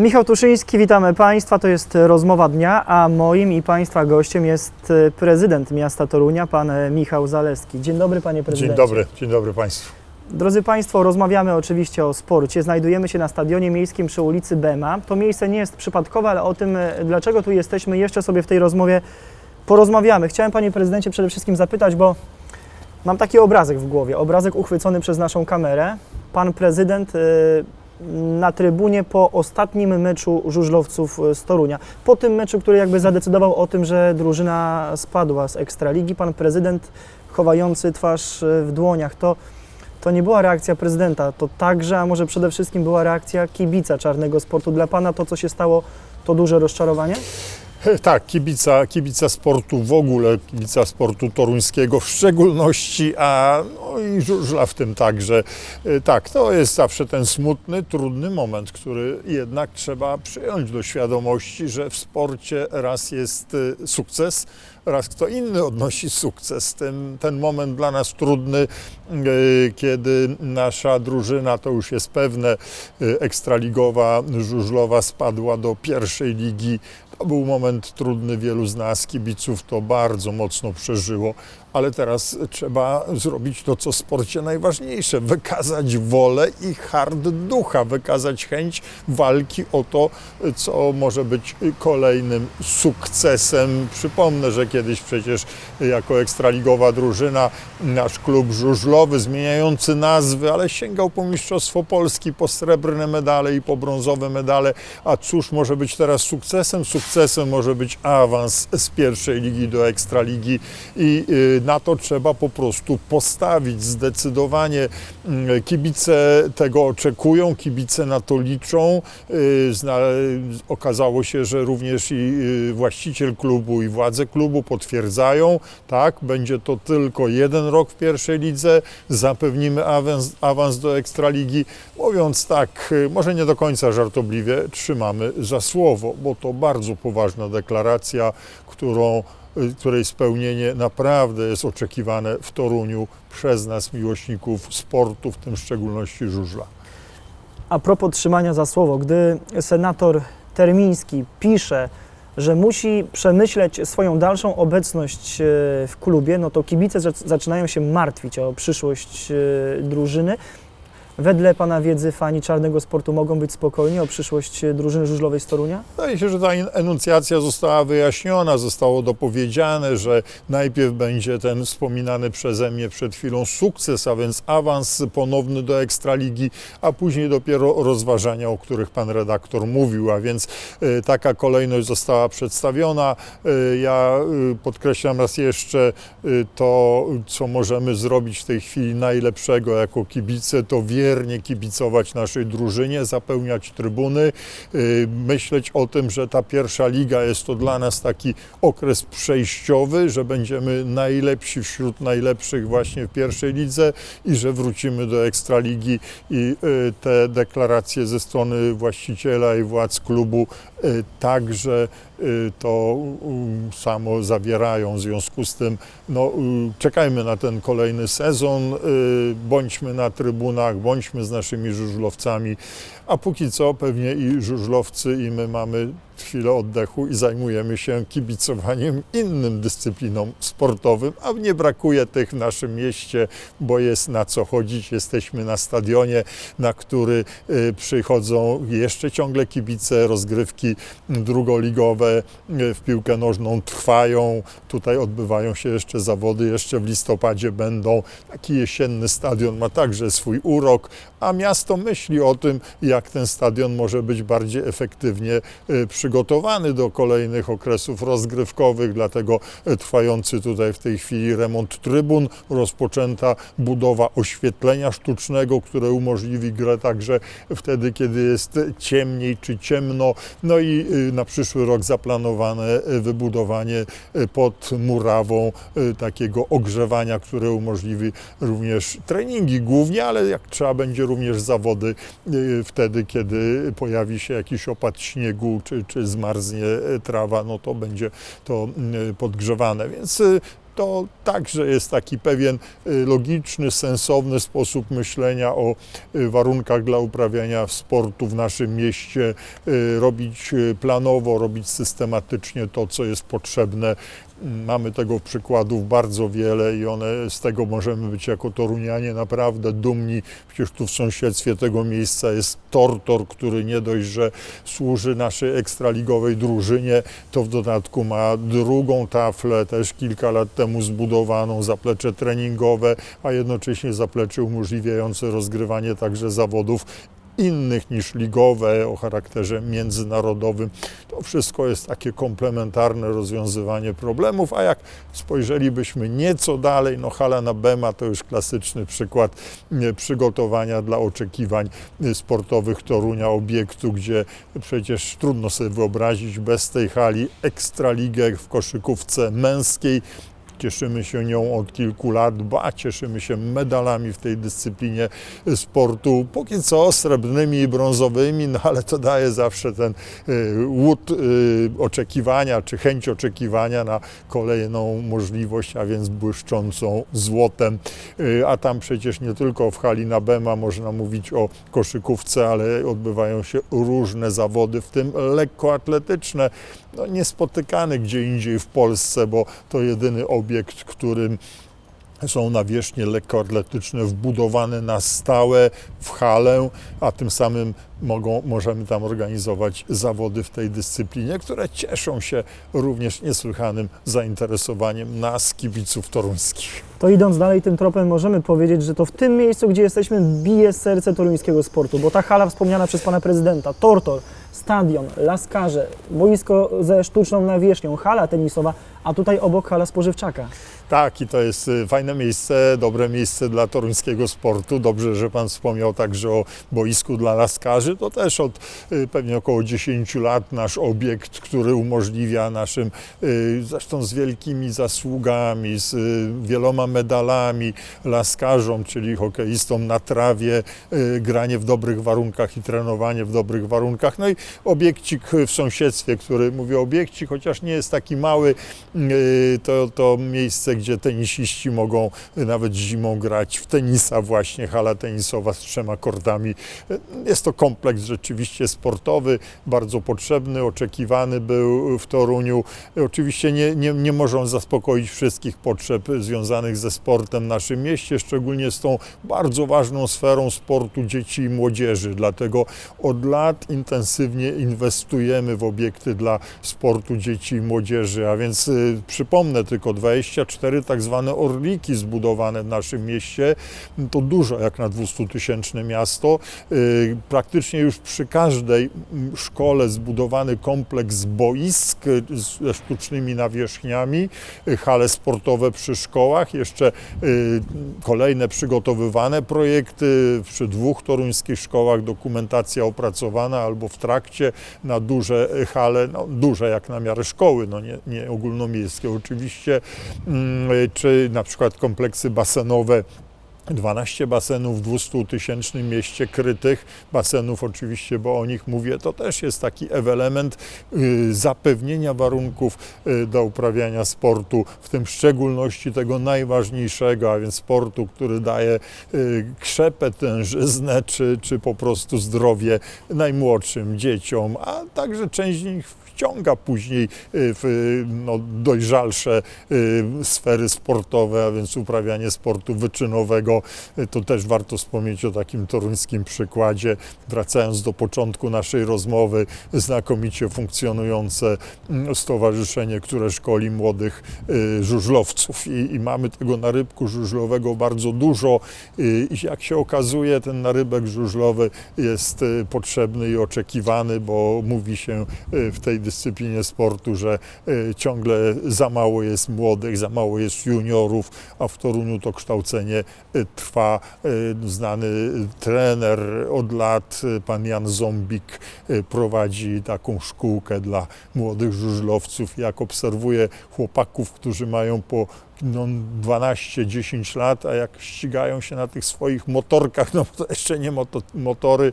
Michał Tuszyński, witamy Państwa. To jest rozmowa dnia, a moim i Państwa gościem jest e, prezydent miasta Torunia, pan e, Michał Zaleski. Dzień dobry, panie prezydencie. Dzień dobry, dzień dobry Państwu. Drodzy Państwo, rozmawiamy oczywiście o sporcie. Znajdujemy się na stadionie miejskim przy ulicy Bema. To miejsce nie jest przypadkowe, ale o tym, e, dlaczego tu jesteśmy, jeszcze sobie w tej rozmowie porozmawiamy. Chciałem, panie prezydencie, przede wszystkim zapytać, bo mam taki obrazek w głowie, obrazek uchwycony przez naszą kamerę. Pan prezydent e, na trybunie po ostatnim meczu żużlowców z Torunia. Po tym meczu, który jakby zadecydował o tym, że drużyna spadła z Ekstraligi, pan prezydent chowający twarz e, w dłoniach, to to nie była reakcja prezydenta, to także, a może przede wszystkim była reakcja kibica czarnego sportu. Dla pana to, co się stało, to duże rozczarowanie? Tak, kibica, kibica sportu w ogóle, kibica sportu toruńskiego w szczególności, a no i żużla w tym także. E, Tak, to jest zawsze ten smutny, trudny moment, który jednak trzeba przyjąć do świadomości, że w sporcie raz jest e, sukces, raz kto inny odnosi sukces. Ten, ten moment dla nas trudny, e, kiedy nasza drużyna, to już jest pewne, e, ekstraligowa, żużlowa spadła do pierwszej ligi. To był moment trudny, wielu z nas, kibiców, to bardzo mocno przeżyło, ale teraz trzeba zrobić to, co w sporcie najważniejsze, wykazać wolę i hard ducha, wykazać chęć walki o to, co może być kolejnym sukcesem. Przypomnę, że kiedyś przecież jako ekstraligowa drużyna nasz klub żużlowy, zmieniający nazwy, ale sięgał po Mistrzostwo Polski, po srebrne medale i po brązowe medale. A cóż może być teraz sukcesem? Sukcesem może być awans z pierwszej ligi do ekstraligi i y, na to trzeba po prostu postawić zdecydowanie. Mm, Kibice tego oczekują, kibice na to liczą. Y, Zna, okazało się, że również i y, właściciel klubu i władze klubu potwierdzają, tak, będzie to tylko jeden rok w pierwszej lidze, zapewnimy awans, awans do ekstraligi. Mówiąc tak, y, może nie do końca żartobliwie, trzymamy za słowo, bo to bardzo poważna deklaracja, którą y, której spełnienie naprawdę jest oczekiwane w Toruniu przez nas, miłośników sportu, w tym w szczególności żużla. A propos trzymania za słowo, gdy senator Termiński pisze, że musi przemyśleć swoją dalszą obecność e, w klubie, no to kibice zac- zaczynają się martwić o przyszłość e, drużyny. Wedle Pana wiedzy fani czarnego sportu mogą być spokojni o przyszłość drużyny żużlowej z Torunia? Wydaje się, że ta en- enuncjacja została wyjaśniona, zostało dopowiedziane, że najpierw będzie ten wspominany przeze mnie przed chwilą sukces, a więc awans ponowny do Ekstraligi, a później dopiero rozważania, o których pan redaktor mówił, a więc e, taka kolejność została przedstawiona. E, Ja e, podkreślam raz jeszcze to, co możemy zrobić w tej chwili najlepszego jako kibice, to wiernie kibicować naszej drużynie, zapełniać trybuny, y, myśleć o tym, że ta pierwsza liga jest to dla nas taki okres przejściowy, że będziemy najlepsi wśród najlepszych właśnie w pierwszej lidze i że wrócimy do ekstraligi i y, te deklaracje ze strony właściciela i władz klubu y, także to samo zawierają. W związku z tym no, czekajmy na ten kolejny sezon, bądźmy na trybunach, bądźmy z naszymi żużlowcami, a póki co pewnie i żużlowcy i my mamy chwilę oddechu i zajmujemy się kibicowaniem innym dyscyplinom sportowym, a nie brakuje tych w naszym mieście, bo jest na co chodzić. Jesteśmy na stadionie, na który y, przychodzą jeszcze ciągle kibice, rozgrywki drugoligowe y, w piłkę nożną trwają. Tutaj odbywają się jeszcze zawody, jeszcze w listopadzie będą. Taki jesienny stadion ma także swój urok, a miasto myśli o tym, jak ten stadion może być bardziej efektywnie y, przygotowany do kolejnych okresów rozgrywkowych, dlatego y, trwający tutaj w tej chwili remont trybun, rozpoczęta budowa oświetlenia sztucznego, które umożliwi grę także wtedy, kiedy jest ciemniej czy ciemno. No i y, na przyszły rok zaplanowane y, wybudowanie pod murawą takiego ogrzewania, które umożliwi również treningi głównie, ale jak trzeba będzie również zawody wtedy, kiedy pojawi się jakiś opad śniegu czy, czy zmarznie y, trawa, no to będzie to y, podgrzewane. Więc y, to także jest taki pewien logiczny, sensowny sposób myślenia o warunkach dla uprawiania sportu w naszym mieście, robić planowo, robić systematycznie to, co jest potrzebne. Mamy tego przykładów bardzo wiele i one z tego możemy być jako Torunianie naprawdę dumni. Przecież tu w sąsiedztwie tego miejsca jest Tortor, który nie dość, że służy naszej ekstraligowej drużynie, to w dodatku ma drugą taflę, też kilka lat temu zbudowaną, zaplecze treningowe, a jednocześnie zaplecze umożliwiające rozgrywanie także zawodów innych niż ligowe o charakterze międzynarodowym. To wszystko jest takie komplementarne rozwiązywanie problemów, a jak spojrzelibyśmy nieco dalej, no hala na Bema to już klasyczny przykład nie, przygotowania dla oczekiwań y, sportowych Torunia, obiektu, gdzie przecież trudno sobie wyobrazić bez tej hali ekstraligę w koszykówce męskiej. Cieszymy się nią od kilku lat, ba, cieszymy się medalami w tej dyscyplinie sportu. Póki co srebrnymi i brązowymi, no ale to daje zawsze ten y, łód y, oczekiwania, czy chęć oczekiwania na kolejną możliwość, a więc błyszczącą złotem. Y, a tam przecież nie tylko w hali na Bema można mówić o koszykówce, ale odbywają się różne zawody, w tym lekkoatletyczne, no, niespotykane gdzie indziej w Polsce, bo to jedyny obiekt, którym są nawierzchnie lekkoatletyczne wbudowane na stałe w halę, a tym samym mogą, możemy tam organizować zawody w tej dyscyplinie, które cieszą się również niesłychanym zainteresowaniem nas, kibiców toruńskich. To idąc dalej tym tropem, możemy powiedzieć, że to w tym miejscu, gdzie jesteśmy, bije serce toruńskiego sportu, bo ta hala wspomniana przez pana prezydenta, Tortor, stadion, laskarze, boisko ze sztuczną nawierzchnią, hala tenisowa, a tutaj obok hala spożywczaka. Tak, i to jest y, fajne miejsce, dobre miejsce dla toruńskiego sportu. Dobrze, że Pan wspomniał także o boisku dla laskarzy. To też od y, pewnie około 10 lat nasz obiekt, który umożliwia naszym, y, zresztą z wielkimi zasługami, z wieloma medalami laskarzom, czyli hokeistom na trawie, granie w dobrych warunkach i trenowanie w dobrych warunkach. No i obiekcik w sąsiedztwie, który mówię obiekcik, chociaż nie jest taki mały, to, to miejsce, gdzie tenisiści mogą nawet zimą grać w tenisa właśnie, hala tenisowa z trzema kortami. Jest to kompleks rzeczywiście sportowy, bardzo potrzebny, oczekiwany był w Toruniu. Oczywiście nie, nie, nie może on zaspokoić wszystkich potrzeb związanych ze sportem w naszym mieście, szczególnie z tą bardzo ważną sferą sportu dzieci i młodzieży. Dlatego od lat intensywnie inwestujemy w obiekty dla sportu dzieci i młodzieży, a więc y, przypomnę tylko 24 tak zwane orliki zbudowane w naszym mieście. To dużo jak na 200-tysięczne miasto. Y, Praktycznie już przy każdej mm, szkole zbudowany kompleks boisk y, ze sztucznymi nawierzchniami, y, hale sportowe przy szkołach, jeszcze kolejne przygotowywane projekty przy dwóch toruńskich szkołach, dokumentacja opracowana albo w trakcie na duże hale, no, duże jak na miarę szkoły, no nie, nie ogólnomiejskie oczywiście, Mm, czy na przykład kompleksy basenowe 12 basenów w 200-tysięcznym mieście krytych, basenów oczywiście, bo o nich mówię, to też jest taki element y, zapewnienia warunków y, do uprawiania sportu, w tym w szczególności tego najważniejszego, a więc sportu, który daje y, krzepę, tężyznę, czy, czy po prostu zdrowie najmłodszym dzieciom, a także część z nich wciąga później y, w no, dojrzalsze y, sfery sportowe, a więc uprawianie sportu wyczynowego. Y, To też warto wspomnieć o takim toruńskim przykładzie. Wracając do początku naszej rozmowy, znakomicie funkcjonujące mm, stowarzyszenie, które szkoli młodych żużlowców i, i mamy tego narybku żużlowego bardzo dużo i jak się okazuje, ten narybek żużlowy jest potrzebny i oczekiwany, bo mówi się w tej dyscyplinie sportu, że y, ciągle za mało jest młodych, za mało jest juniorów, a w Toruniu to kształcenie y, trwa. Y, Znany trener od lat, pan Jan Zombik, prowadzi taką szkółkę dla młodych żużlowców. Jak obserwuję chłopaków, którzy mają po no, 12-10 lat, a jak ścigają się na tych swoich motorkach, no to jeszcze nie moto, motory,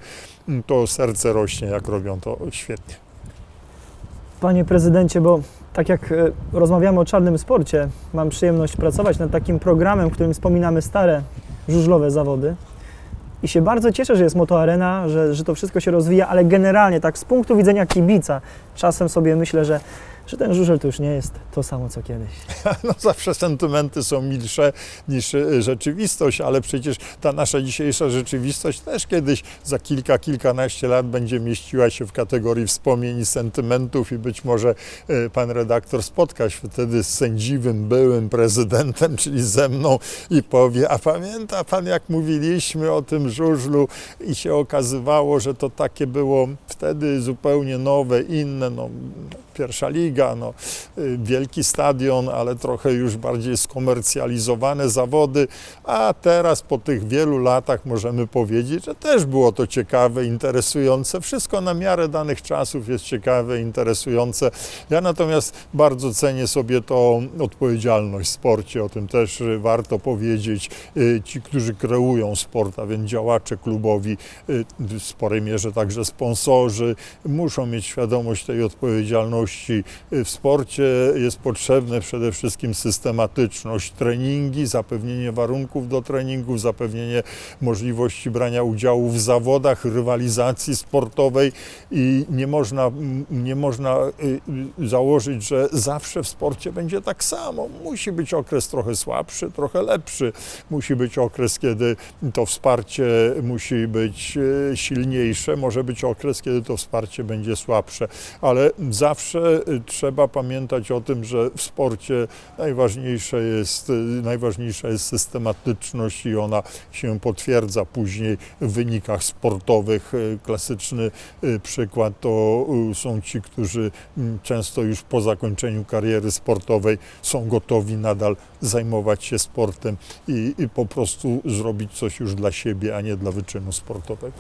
to serce rośnie, jak robią to świetnie. Panie prezydencie, bo Tak jak e, rozmawiamy o czarnym sporcie, mam przyjemność pracować nad takim programem, w którym wspominamy stare żużlowe zawody. I się bardzo cieszę, że jest Motoarena, że, że to wszystko się rozwija, ale generalnie tak z punktu widzenia kibica, czasem sobie myślę, że, że ten żużel to już nie jest to samo co kiedyś. No zawsze sentymenty są milsze niż e, rzeczywistość, ale przecież ta nasza dzisiejsza rzeczywistość też kiedyś za kilka, kilkanaście lat będzie mieściła się w kategorii wspomnień i sentymentów i być może e, pan redaktor spotka się wtedy z sędziwym byłym prezydentem, czyli ze mną i powie, a pamięta pan jak mówiliśmy o tym żużlu i się okazywało, że to takie było wtedy zupełnie nowe, inne, no pierwsza liga, no, y, wielki stadion, ale trochę już bardziej skomercjalizowane zawody, a teraz po tych wielu latach możemy powiedzieć, że też było to ciekawe, interesujące. Wszystko na miarę danych czasów jest ciekawe, interesujące. Ja natomiast bardzo cenię sobie tą odpowiedzialność w sporcie, o tym też y, warto powiedzieć. Y, Ci, którzy kreują sport, a więc działacze klubowi, w sporej mierze także sponsorzy, muszą mieć świadomość tej odpowiedzialności. W sporcie jest potrzebne przede wszystkim systematyczność, treningi, zapewnienie warunków do treningów, zapewnienie możliwości brania udziału w zawodach, rywalizacji sportowej i nie można, nie można y, założyć, że zawsze w sporcie będzie tak samo. Musi być okres trochę słabszy, trochę lepszy. Musi być okres, kiedy to wsparcie musi być y, silniejsze, może być okres, kiedy to wsparcie będzie słabsze, ale zawsze y, trzeba pamiętać o tym, że w sporcie najważniejsze jest, y, najważniejsza jest systematyczność i ona się potwierdza później w wynikach sportowych. Y, Klasyczny y, przykład to y, są ci, którzy mm, często już po zakończeniu kariery sportowej są gotowi nadal zajmować się sportem i, i po prostu zrobić coś już dla siebie, a nie dla wyczynu sportowego.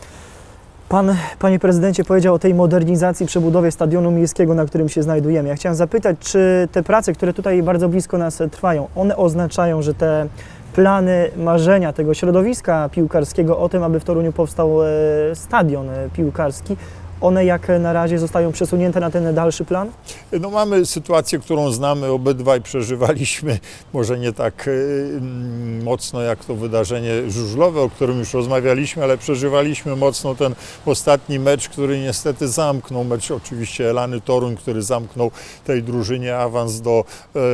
Pan, panie prezydencie, powiedział o tej modernizacji, przebudowie stadionu miejskiego, na którym się znajdujemy. Ja chciałem zapytać, czy te prace, które tutaj bardzo blisko nas trwają, one oznaczają, że te plany, marzenia tego środowiska piłkarskiego o tym, aby w Toruniu powstał e, stadion e, piłkarski, one jak na razie zostają przesunięte na ten dalszy plan? No mamy sytuację, którą znamy obydwaj, przeżywaliśmy, może nie tak y, mm, mocno jak to wydarzenie żużlowe, o którym już rozmawialiśmy, ale przeżywaliśmy mocno ten ostatni mecz, który niestety zamknął, mecz oczywiście Elany Toruń, który zamknął tej drużynie awans do,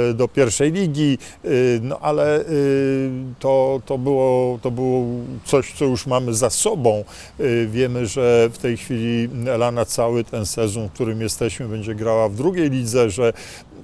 e, do pierwszej ligi, y, no ale y, to, to, było, to było coś, co już mamy za sobą. Wiemy, że w tej chwili Elana cały ten sezon, w którym jesteśmy, będzie grała w drugiej lidze, że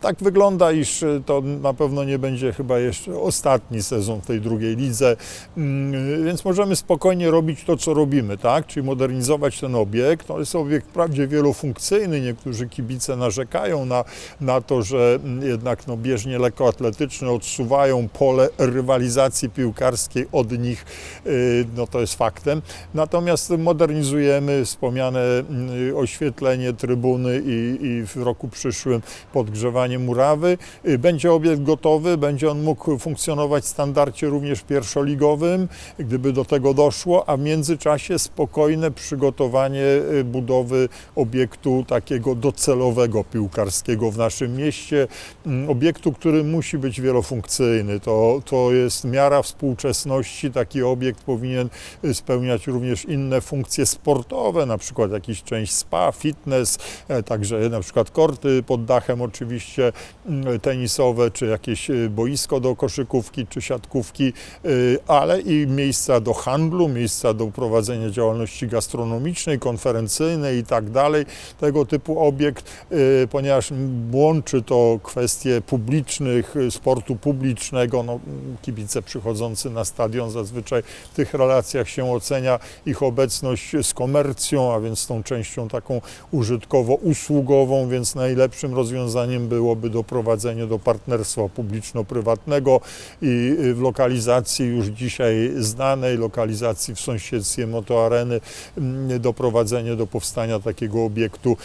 tak wygląda, iż y, to na pewno nie będzie chyba jeszcze ostatni sezon w tej drugiej lidze, Mm, więc możemy spokojnie robić to, co robimy, tak? Czyli modernizować ten obiekt. To jest obiekt wprawdzie wielofunkcyjny. Niektórzy kibice narzekają na, na to, że mm, jednak no, bieżnie lekkoatletyczne odsuwają pole rywalizacji piłkarskiej od nich, y, no to jest faktem. Natomiast modernizujemy wspomniane mm, oświetlenie, trybuny i, i w roku przyszłym podgrzewanie murawy. Y, Będzie obiekt gotowy, będzie on mógł funkcjonować w standardzie również pierwszoligowym, gdyby do tego doszło, a w międzyczasie spokojne przygotowanie y, budowy obiektu takiego docelowego piłkarskiego w naszym mieście. Mm, Obiektu, który musi być wielofunkcyjny. To, to jest miara współczesności. Taki obiekt powinien y, spełniać również inne funkcje sportowe, na przykład jakiś część spa, fitness, e, także na przykład korty pod dachem oczywiście mm, tenisowe, czy jakieś y, boisko do koszykówki, czy siatkówki, y, ale i miejsca do handlu, miejsca do prowadzenia działalności gastronomicznej, konferencyjnej i tak dalej. Tego typu obiekt, y, ponieważ łączy to kwestie publicznych, sportu publicznego, no, kibice przychodzący na stadion zazwyczaj w tych relacjach się ocenia ich obecność z komercją, a więc tą częścią taką użytkowo-usługową, więc najlepszym rozwiązaniem byłoby doprowadzenie do partnerstwa publiczno-prywatnego i y, w lokalizacji już dzisiaj znanej, lokalizacji w sąsiedztwie motoareny, mm, doprowadzenie do powstania takiego obiektu,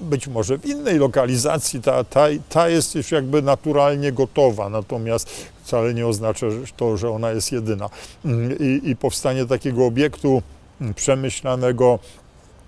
być może w innej lokalizacji, ta, ta, ta jest już jakby naturalnie gotowa, natomiast wcale nie oznacza to, że ona jest jedyna. Mm, I, i powstanie takiego obiektu mm, przemyślanego,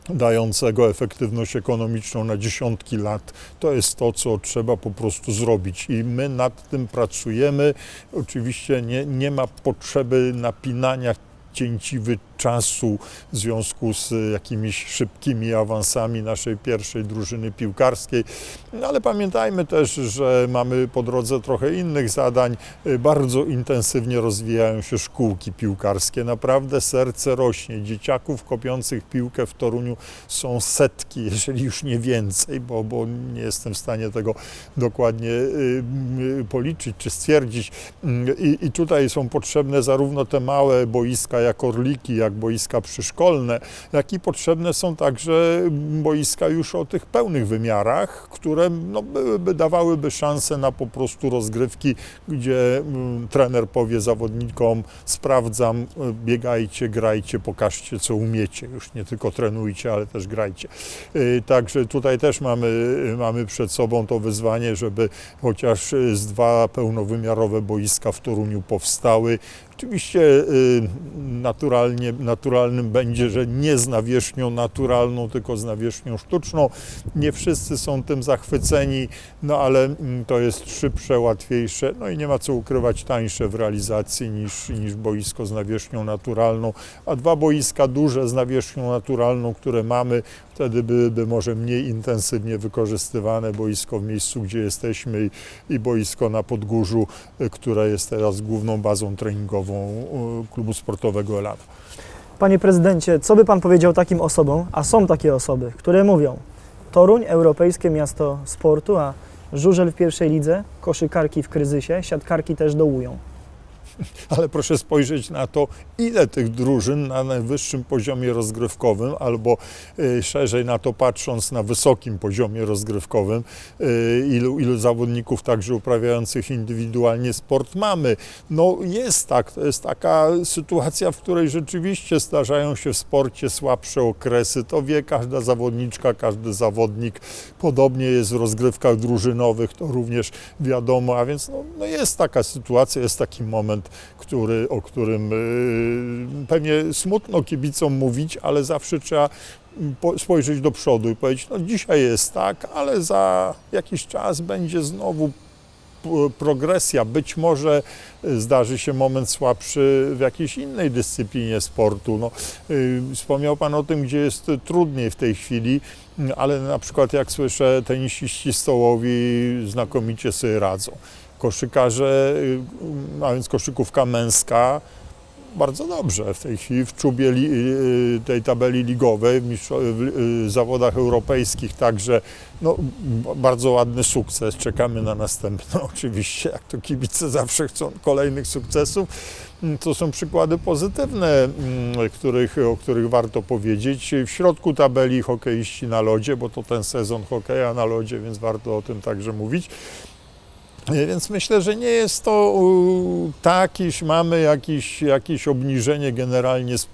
dającego efektywność ekonomiczną na dziesiątki lat. To jest to, co trzeba po prostu zrobić i my nad tym pracujemy. Oczywiście nie, nie ma potrzeby napinania cięciwy czasu w związku z jakimiś szybkimi awansami naszej pierwszej drużyny piłkarskiej. No ale pamiętajmy też, że mamy po drodze trochę innych zadań. Bardzo intensywnie rozwijają się szkółki piłkarskie. Naprawdę serce rośnie. Dzieciaków kopiących piłkę w Toruniu są setki, jeżeli już nie więcej, bo, bo nie jestem w stanie tego dokładnie y, y, policzyć czy stwierdzić. I, I tutaj są potrzebne zarówno te małe boiska jak orliki, jak boiska przyszkolne, jak i potrzebne są także boiska już o tych pełnych wymiarach, które no, byłyby, dawałyby szansę na po prostu rozgrywki, gdzie mm, trener powie zawodnikom, sprawdzam, y, biegajcie, grajcie, pokażcie co umiecie, już nie tylko trenujcie, ale też grajcie. Y, Także tutaj też mamy, mamy przed sobą to wyzwanie, żeby chociaż y, z dwa pełnowymiarowe boiska w Toruniu powstały. Oczywiście y, naturalnie, naturalnym będzie, że nie z nawierzchnią naturalną, tylko z nawierzchnią sztuczną. Nie wszyscy są tym zachwyceni, no ale mm, to jest szybsze, łatwiejsze, no i nie ma co ukrywać, tańsze w realizacji niż, niż boisko z nawierzchnią naturalną. A dwa boiska duże z nawierzchnią naturalną, które mamy, wtedy byłyby może mniej intensywnie wykorzystywane. Boisko w miejscu, gdzie jesteśmy i, i boisko na Podgórzu, y, które jest teraz główną bazą treningową klubu sportowego Elana. Panie prezydencie, co by pan powiedział takim osobom, a są takie osoby, które mówią Toruń, europejskie miasto sportu, a żużel w pierwszej lidze, koszykarki w kryzysie, siatkarki też dołują. ale proszę spojrzeć na to, ile tych drużyn na najwyższym poziomie rozgrywkowym, albo y, szerzej na to patrząc na wysokim poziomie rozgrywkowym, y, ilu, ilu zawodników także uprawiających indywidualnie sport mamy. No jest tak, to jest taka sytuacja, w której rzeczywiście zdarzają się w sporcie słabsze okresy. To wie każda zawodniczka, każdy zawodnik. Podobnie jest w rozgrywkach drużynowych, to również wiadomo, a więc no, no jest taka sytuacja, jest taki moment, który, o którym y, pewnie smutno kibicom mówić, ale zawsze trzeba po- spojrzeć do przodu i powiedzieć, no dzisiaj jest tak, ale za jakiś czas będzie znowu progresja. Być może zdarzy się moment słabszy w jakiejś innej dyscyplinie sportu. No, y, wspomniał Pan o tym, gdzie jest trudniej w tej chwili, y, ale na przykład jak słyszę, tenisiści stołowi znakomicie sobie radzą. Koszykarze, y, a więc koszykówka męska, bardzo dobrze w tej chwili w czubie li, y, tej tabeli ligowej, w, w y, zawodach europejskich także no, bardzo ładny sukces. Czekamy na następne oczywiście, jak to kibice zawsze chcą kolejnych sukcesów. Mm, To są przykłady pozytywne, mm, których, o których warto powiedzieć. W środku tabeli hokeiści na lodzie, bo to ten sezon hokeja na lodzie, więc warto o tym także mówić. E, Więc myślę, że nie jest to tak, iż mamy jakieś, jakieś obniżenie generalnie z,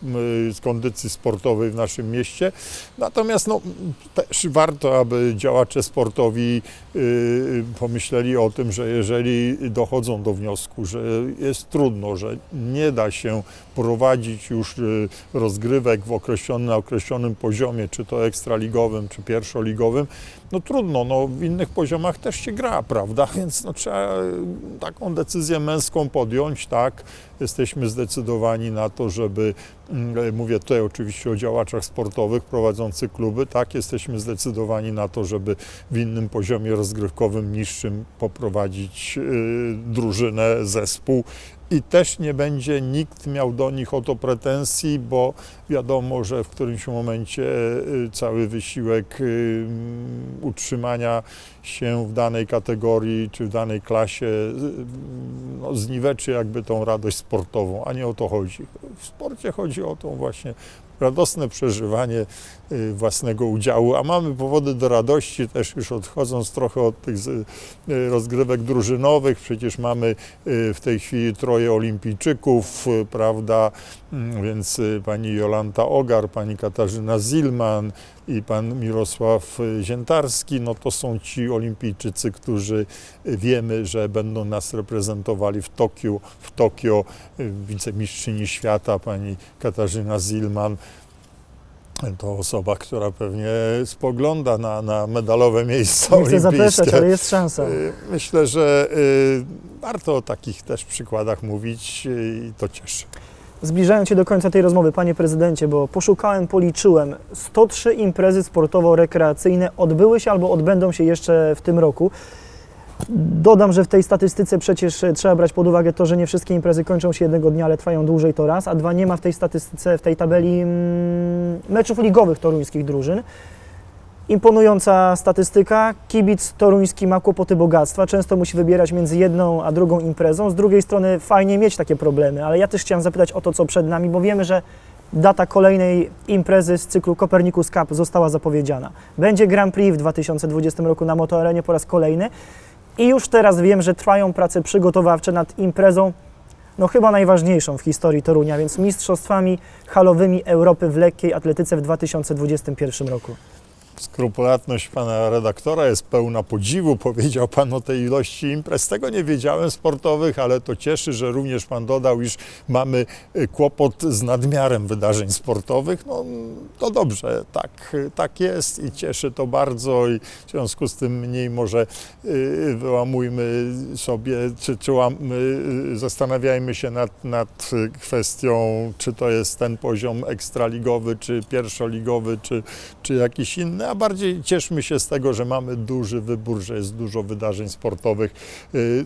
z kondycji sportowej w naszym mieście. Natomiast no, też warto, aby działacze sportowi y, pomyśleli o tym, że jeżeli dochodzą do wniosku, że jest trudno, że nie da się prowadzić już y, rozgrywek w określonym, na określonym poziomie, czy to ekstraligowym, czy pierwszoligowym, no trudno, no w innych poziomach też się gra, prawda? Więc no, trzeba y, taką decyzję męską podjąć, tak? Jesteśmy zdecydowani na to, żeby, mm, mówię tutaj oczywiście o działaczach sportowych prowadzących kluby, tak? Jesteśmy zdecydowani na to, żeby w innym poziomie rozgrywkowym, niższym poprowadzić y, drużynę, zespół i też nie będzie nikt miał do nich o to pretensji, bo wiadomo, że w którymś momencie y, cały wysiłek y, utrzymania się w danej kategorii czy w danej klasie no, zniweczy jakby tą radość sportową, a nie o to chodzi. W sporcie chodzi o tą właśnie radosne przeżywanie y, własnego udziału, a mamy powody do radości, też już odchodząc trochę od tych y, rozgrywek drużynowych, przecież mamy y, w tej chwili troje olimpijczyków, prawda, Mm, więc pani Jolanta Ogar, pani Katarzyna Zilman i pan Mirosław Ziętarski, no to są ci olimpijczycy, którzy wiemy, że będą nas reprezentowali w Tokio, w Tokio wicemistrzyni świata pani Katarzyna Zilman. to osoba, która pewnie spogląda na, na medalowe miejsca Nie chcę zapeszać, ale jest szansa. Y, Myślę, że y, warto o takich też przykładach mówić y, i to cieszy. Zbliżając się do końca tej rozmowy, panie prezydencie, bo poszukałem, policzyłem, 103 imprezy sportowo-rekreacyjne odbyły się albo odbędą się jeszcze w tym roku. Dodam, że w tej statystyce przecież e, trzeba brać pod uwagę to, że nie wszystkie imprezy kończą się jednego dnia, ale trwają dłużej, to raz, a dwa, nie ma w tej statystyce, w tej tabeli mm, meczów ligowych toruńskich drużyn. Imponująca statystyka. Kibic toruński ma kłopoty bogactwa, często musi wybierać między jedną a drugą imprezą. Z drugiej strony fajnie mieć takie problemy, ale ja też chciałem zapytać o to, co przed nami, bo wiemy, że data kolejnej imprezy z cyklu Copernicus Cup została zapowiedziana. Będzie Grand Prix w 2020 roku na Motoarenie po raz kolejny i już teraz wiem, że trwają prace przygotowawcze nad imprezą, no chyba najważniejszą w historii Torunia, więc mistrzostwami halowymi Europy w lekkiej atletyce w 2021 roku. Skrupulatność pana redaktora jest pełna podziwu. Powiedział pan o tej ilości imprez. Tego nie wiedziałem sportowych, ale to cieszy, że również pan dodał, iż mamy y, kłopot z nadmiarem wydarzeń sportowych. No to dobrze, tak, tak jest i cieszy to bardzo i w związku z tym mniej może y, wyłamujmy sobie, czy, czy łam, y, zastanawiajmy się nad, nad kwestią, czy to jest ten poziom ekstraligowy, czy pierwszoligowy, czy, czy jakiś inny, a bardziej cieszmy się z tego, że mamy duży wybór, że jest dużo wydarzeń sportowych. Y,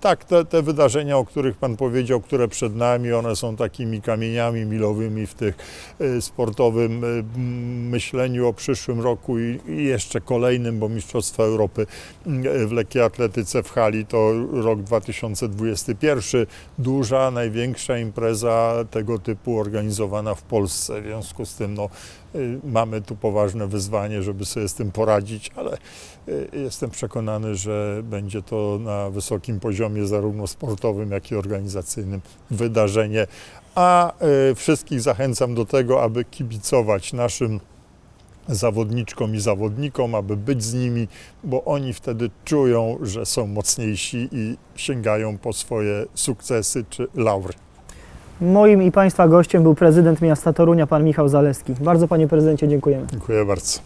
Tak, te, te wydarzenia, o których Pan powiedział, które przed nami, one są takimi kamieniami milowymi w tych y, sportowym y, myśleniu o przyszłym roku i, jeszcze kolejnym, bo Mistrzostwa Europy w lekkiej atletyce w hali to rok 2021. Duża, największa impreza tego typu organizowana w Polsce. W związku z tym no, mamy tu poważne wyzwanie, żeby sobie z tym poradzić, ale y, jestem przekonany, że będzie to na wysokim poziomie zarówno sportowym, jak i organizacyjnym wydarzenie. A y, wszystkich zachęcam do tego, aby kibicować naszym zawodniczkom i zawodnikom, aby być z nimi, bo oni wtedy czują, że są mocniejsi i sięgają po swoje sukcesy czy laury. Moim i Państwa gościem był prezydent miasta Torunia, pan Michał Zaleski. Bardzo Panie Prezydencie dziękujemy. Dziękuję bardzo.